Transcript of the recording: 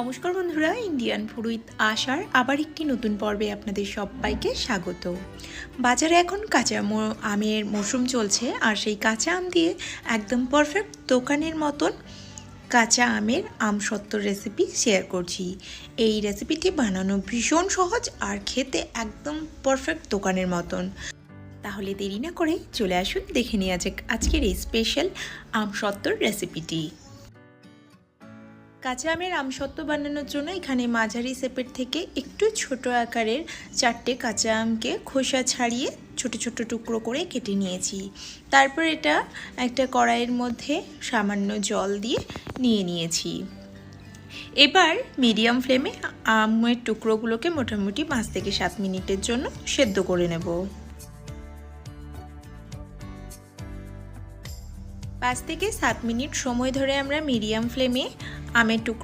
নমস্কার বন্ধুরা Indian food with আশার আবার একটি নতুন পর্বে আপনাদের সবাইকে স্বাগত। বাজারে এখন কাঁচা আমের মৌসুম চলছে, আর সেই কাঁচা আম দিয়ে একদম পারফেক্ট দোকানের মতন কাঁচা আমের আম সত্তর রেসিপি শেয়ার করছি। এই রেসিপিটি বানানো ভীষণ সহজ, আর খেতে একদম পারফেক্ট দোকানের মতন। তাহলে দেরি না করে চলে আসুন, দেখে নেওয়া যাক আজকের এই স্পেশাল আম সত্তর রেসিপিটি কাঁচা আমের আমসত্ত্ব বানানোর জন্য এখানে মাঝারি শেপের থেকে একটু ছোট আকারের চারটে কাঁচা আমকে খোসা ছাড়িয়ে ছোট ছোট টুকরো করে কেটে নিয়েছি। তারপর এটা একটা কড়াইয়ের মধ্যে সামান্য জল দিয়ে নিয়ে নিয়েছি। এবার মিডিয়াম ফ্লেমে আমের টুকরোগুলোকে মোটামুটি পাঁচ থেকে সাত মিনিটের জন্য সেদ্ধ করে নেব। পাঁচ থেকে সাত মিনিট সময় ধরে আমরা মিডিয়াম ফ্লেমে আমের টুকরো